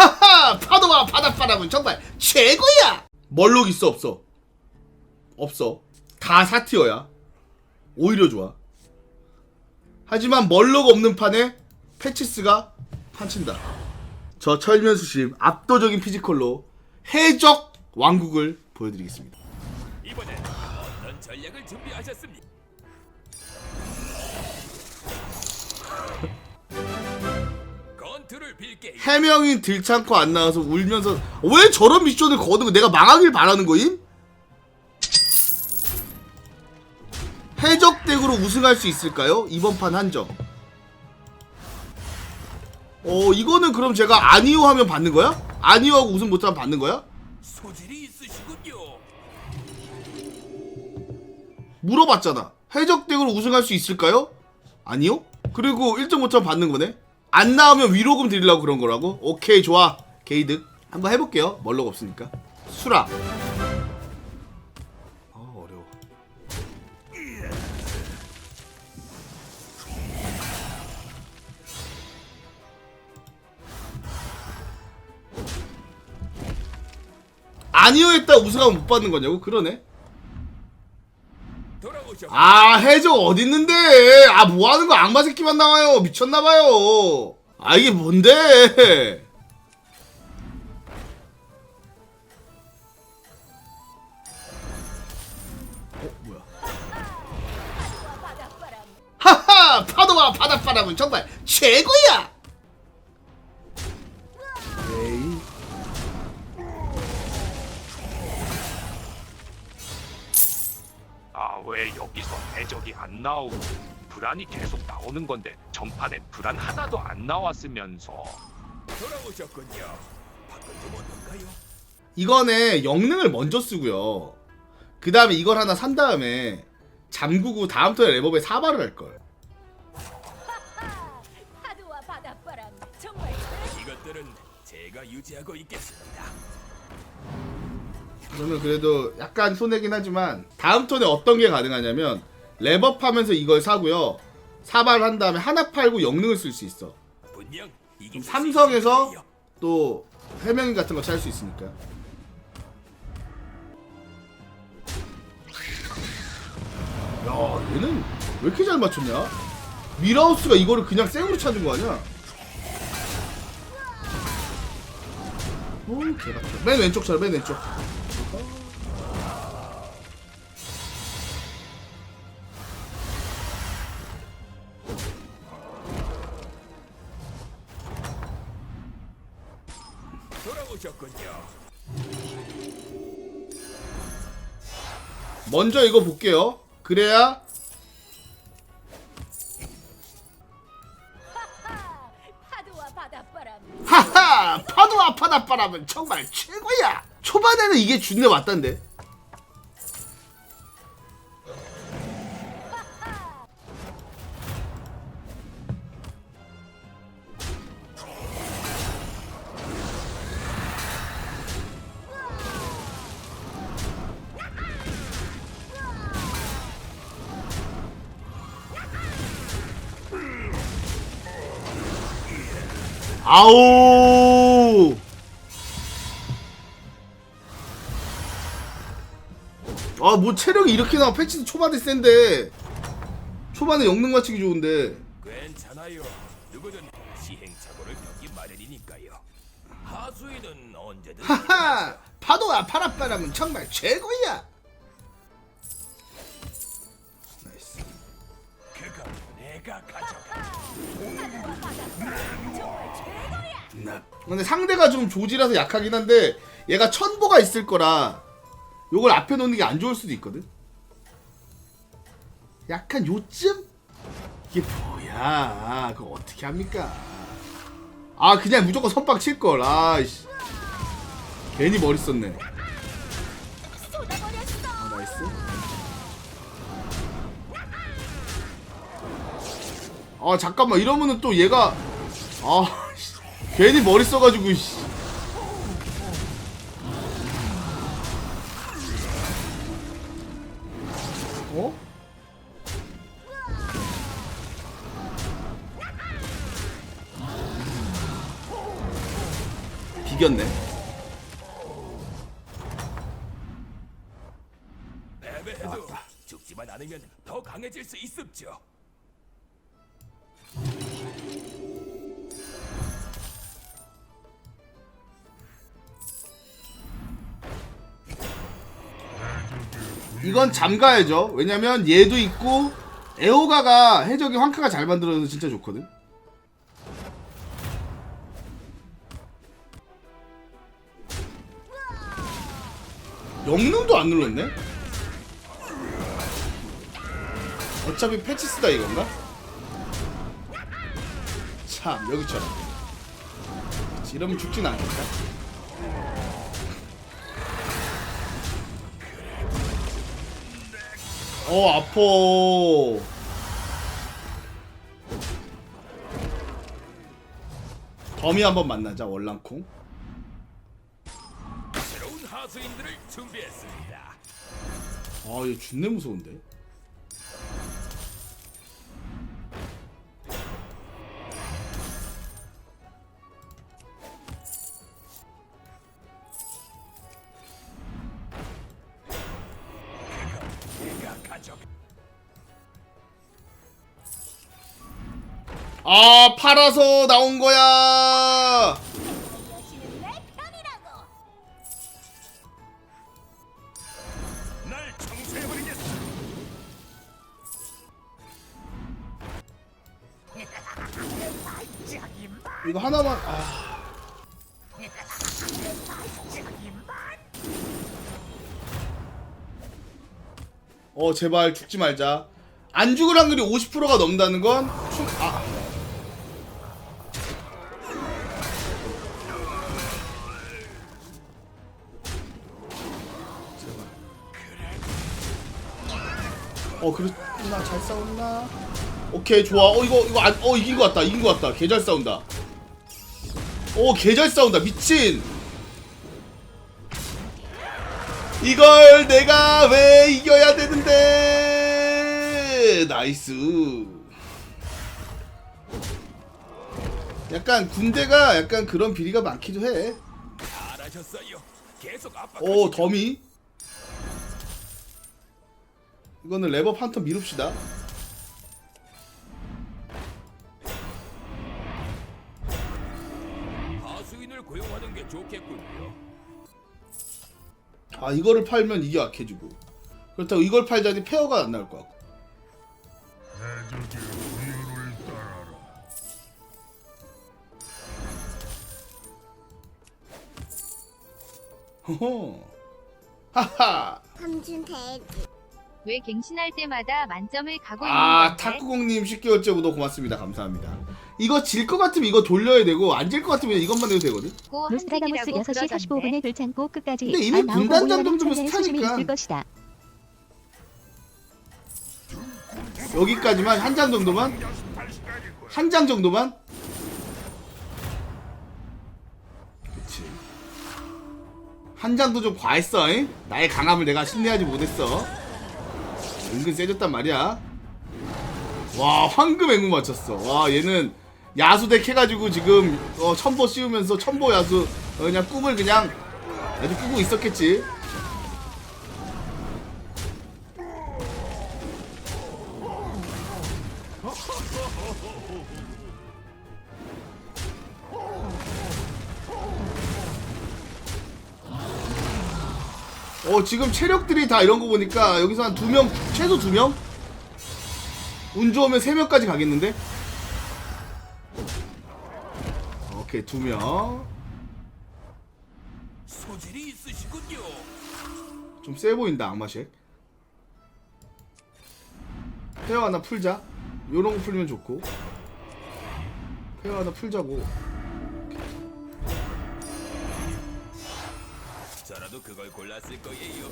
하하 파도와 바닷바람은 정말 최고야. 멀록 있어 없어? 없어. 다 사티어야. 오히려 좋아. 하지만 멀록 없는 판에 패치스가 판친다. 저 철면수심 압도적인 피지컬로 해적 왕국을 보여드리겠습니다. 이번엔 어떤 전략을 준비하셨습니까? 해명이 들창고 안 나와서 울면서 왜 저런 미션을 거는 거 내가 망하길 바라는 거임? 해적 덱으로 우승할 수 있을까요? 이번 판 한정. 어 이거는 그럼 제가 아니오 하면 받는 거야? 아니오 하고 우승 못하면 받는 거야? 소질이 있으시군요. 물어봤잖아. 해적 덱으로 우승할 수 있을까요? 아니요? 그리고 1등 못하면 받는 거네? 안 나오면 위로금 드리려고 그런 거라고? 오케이 좋아. 게이득. 한번 해볼게요. 멀록 없으니까. 수라. 어 어려워. 아니요 했다 우승하면 못 받는 거냐고? 그러네. 돌 아 해적 어딨는데? 아 뭐하는 거 악마 새끼만 나와요. 미쳤나봐요. 아 이게 뭔데? 어 뭐야? 하하! 파도와 바닷바람은 정말 최고야 왜 여기서 해적이 안 나오고 불안이 계속 나오는 건데 전판에 불안 하나도 안 나왔으면서 돌아오셨군요. 바꿔 좀 어떨까요? 이거는 영능을 먼저 쓰고요. 그 다음에 이걸 하나 산 다음에 잠그고 다음 턴에 레버에 사발을 할 걸. 파도와 바닷바람 정말 이것들은 제가 유지하고 있겠습니다. 그러면 그래도 약간 손해긴 하지만 다음 턴에 어떤 게 가능하냐면 레버하면서 이걸 사고요. 사발을 한 다음에 하나 팔고 영능을 쓸 수 있어. 그럼 삼성에서 또 해명인 같은 거살수 있으니까. 야, 얘는 왜 이렇게 잘 맞췄냐? 미라우스가 이거를 그냥 생으로 찾은 거 아니야? 오, 개같아. 맨 왼쪽 차례, 맨 왼쪽. 먼저 이거 볼게요. 그래야 하하! 파도와 바닷바람은 정말 최고야! 초반에는 이게 준내 맞단데. 아우! 아, 뭐 체력이 이렇게 나와. 패치도 초반에 센데. 초반에 영능 맞추기 좋은데. 괜찮아요. 누구든 시행착오를 겪기 마련이니까요. 하수인은 언제든 하하! 파도와 파란바람은 정말 최고야! 나이스. 그거 내가 가져가. 나. 근데 상대가 좀 조지라서 약하긴 한데 얘가 천보가 있을 거라 요걸 앞에 놓는 게 안 좋을 수도 있거든. 약간 요쯤 이게 뭐야? 그거 어떻게 합니까? 아 그냥 무조건 선빵 칠 걸. 아이씨. 괜히 머리 썼네. 아, 나이스. 아 잠깐만 이러면은 또 얘가 아 씨, 괜히 머리 써가지고 씨. 어? 비겼네. 죽지만 않으면 더 강해질 수 있습죠. 이건 잠가야죠. 왜냐면 얘도 있고 에오가가 해적이 황카가 잘 만들어서 진짜 좋거든. 영능도 안 눌렀네? 어차피 패치 쓰다 이건가? 참 여기처럼 이러면 죽진 않겠다 어 아파. 범이 한번 만나자 월랑콩. 새로운 하수인들을 준비했습니다. 아얘 준내 무서운데 아 팔아서 나온 거야. 이거 하나만 아. 어 제발 죽지 말자 안 죽을 확률이 50%가 넘는다는 건 어 그렇구나 잘 싸웠나 오케이 좋아. 어 이거 이거 안, 어 이긴 것 같다. 이긴 것 같다. 개 잘 싸운다. 오개 잘 싸운다. 미친. 이걸 내가 왜 이겨야 되는데? 나이스. 약간 군대가 약간 그런 비리가 많기도 해오 압박. 더미 이거는 레버 판터 미룹시다. 하수인을 고용하는 게 좋겠군요. 아 이거를 팔면 이게 약해지고. 그렇다고 이걸 팔자니 페어가 안 나올 것 같고. 허허. 하하. 삼촌 돼지 왜 갱신할 때마다 만점을 가고 아 있는 건데? 탁구공님 10개월 째 구독 고맙습니다 감사합니다 이거 질 것 같으면 이거 돌려야 되고 안 질 것 같으면 이것만 해도 되거든 고 한직이라고 6시 45분에 그러던데. 돌창고 끝까지 근데 이미 분단장 정도면 천사의 소심이 스타니까. 있을 것이다. 여기까지만 한 장 정도만 한 장 정도만 그치 한 장도 좀 과했어 잉? 나의 강함을 내가 신뢰하지 못했어 은근 세졌단 말이야. 와 황금 앵무 맞췄어. 와 얘는 야수덱 해가지고 지금 어, 첨보 씌우면서 첨보 야수 어, 그냥 꿈을 그냥 아주 꾸고 있었겠지 어 지금 체력들이 다 이런 거 보니까 여기서 한 두 명 최소 두 명? 운 좋으면 세 명까지 가겠는데? 오케이 두명좀 소질이 있으시군요. 세 보인다 악마쉑 페어 하나 풀자 요런 거 풀면 좋고 페어 하나 풀자고 저라도 그걸 골랐을 거예요.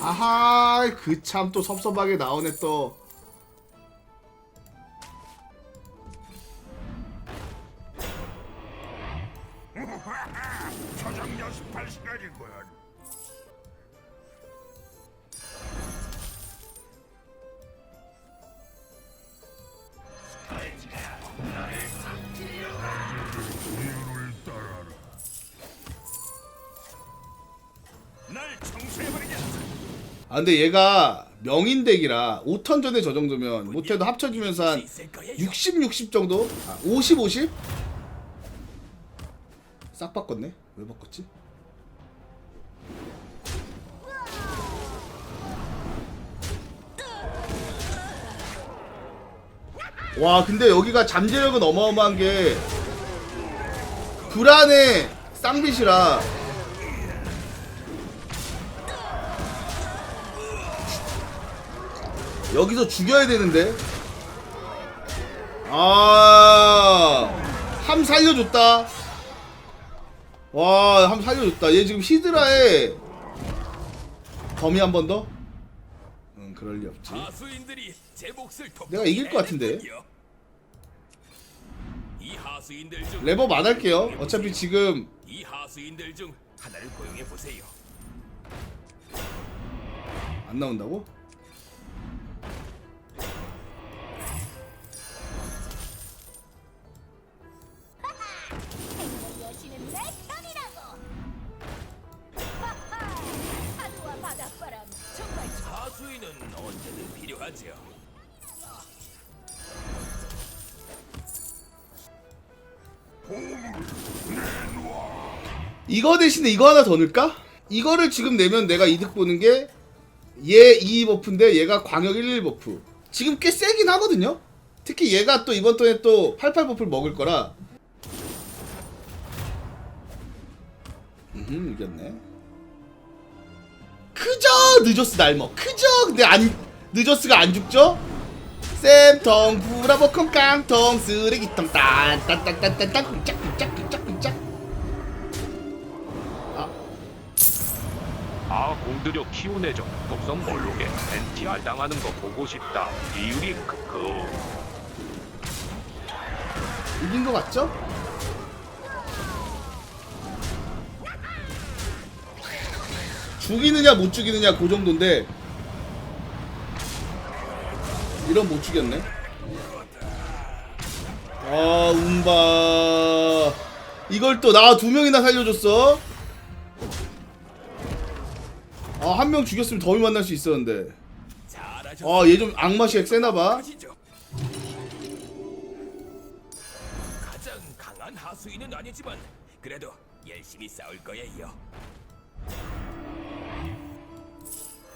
아하 그 참 또 섭섭하게 나오네 또 근데 얘가 명인덱이라 5턴 전에 저 정도면 못해도 합쳐지면서 한 있을 거예요. 60, 60 정도? 아, 50, 50? 싹 바꿨네? 왜 바꿨지? 와 근데 여기가 잠재력은 어마어마한 게 불안의 쌍빛이라 여기서 죽여야 되는데 아함 살려줬다 와함 살려줬다 얘 지금 히드라에 범위 한 번 더? 응 그럴 리 없지. 내가 이길 것 같은데. 랩업 안 할게요 어차피 지금 이 하수인들 중 하나를 고용해 보세요. 안 나온다고? 수인은 언제든 필요하죠. 이거 대신에 이거 하나 더 넣을까? 이거를 지금 내면 내가 이득 보는 게 얘 2 버프인데 얘가 광역 11 버프 지금 꽤 세긴 하거든요? 특히 얘가 또 이번 턴에 또88 버프를 먹을 거라 음 이겼네 그저 늦었어 날먹 그저 근데 안 늦었스가 안 죽죠? 쌤통 브라보컴 깡통 쓰레기통 딴딴딴딴딴딴 쿵짝 쿵짝 쿵짝 쿵짝. 아. 공들여 애정 독성 몰록에 NTR 당하는 거 보고 싶다. 이유리 크크 이긴 거 같죠? 죽이느냐 못 죽이느냐 그 정도인데 이런 못 죽였네 아 운바 이걸 또 나 두 명이나 살려줬어 아 한 명 죽였으면 더위 만날 수 있었는데. 아 얘 좀 악마시 액 세나봐. 가장 강한 하수인은 아니지만 그래도 열심히 싸울 거예요.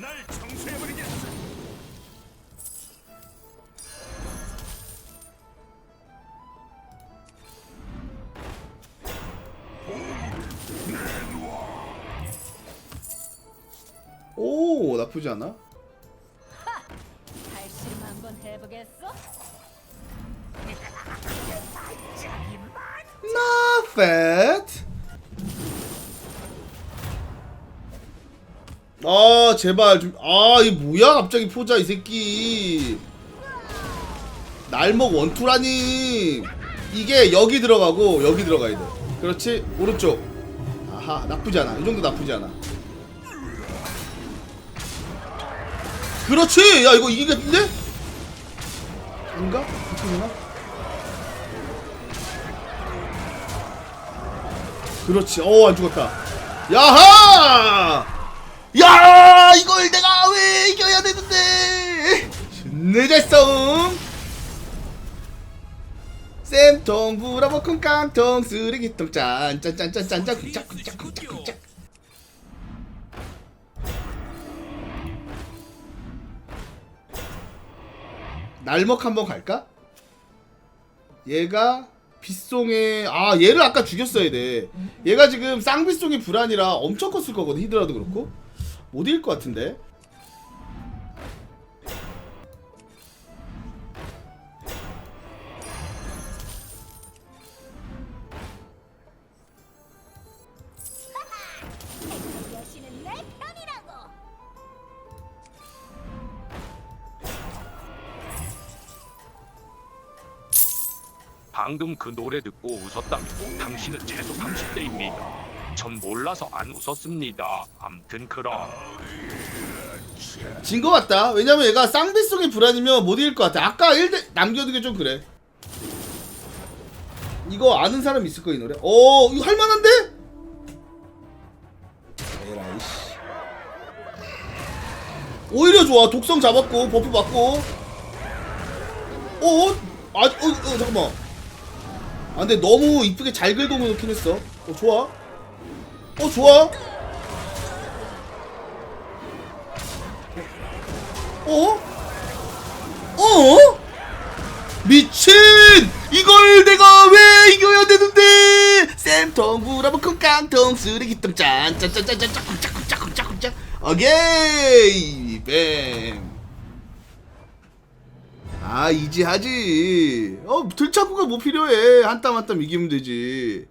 날 청소해버리겠어. 오 나쁘지 않아 제발 좀 아 이 뭐야 갑자기 포자 이 새끼. 날먹 원투라니. 이게 여기 들어가고 여기 들어가야 돼. 그렇지? 오른쪽. 아하 나쁘지 않아. 이 정도 나쁘지 않아. 그렇지! 야 이거 이기겠는데? 아닌가 되나 그렇지. 어, 안 죽었다. 야하! 야, 이걸 내가 왜 이겨야 되는데? 늦었어. 쌤통 브라보콘 깡통 쓰레기통 짠짠짠짠짠짠 쿵짝 쿵짝 쿵짝 쿵짝 날먹 한번 갈까? 얘가 빗송에 아 얘를 아까 죽였어야 돼. 얘가 지금 쌍빗송이 불안이라 엄청 컸을 거거든 히드라도 그렇고 못 이길 것 같은데. 방금 그 노래 듣고 웃었다면 당신은 최소 30대입니다 전 몰라서 안 웃었습니다 암튼 그럼 진것 같다. 왜냐면 얘가 쌍빗송이 불안이면 못 이길 것 같아. 아까 1대 남겨두기 좀 그래. 이거 아는 사람 있을 거 이 노래. 어 이거 할만한데? 에라이 씨. 오히려 좋아 독성 잡았고 버프 받고 어? 아, 어, 어 잠깐만 아 근데 너무 이쁘게 잘 긁어놓긴 했어 어 좋아 어 좋아 어? 어? 미친! 이걸 내가 왜 이겨야 되는데! 쌤통, 구라버, 쿵깡통, 쓰레기통, 짠, 짠, 짠, 짠, 짠, 짝꿍, 짝꿍, 짝꿍, 짝꿍, 짝. 오케이! 뱀. 아, 이지하지. 어, 들차구가 뭐 필요해. 한 땀 한 땀 이기면 되지.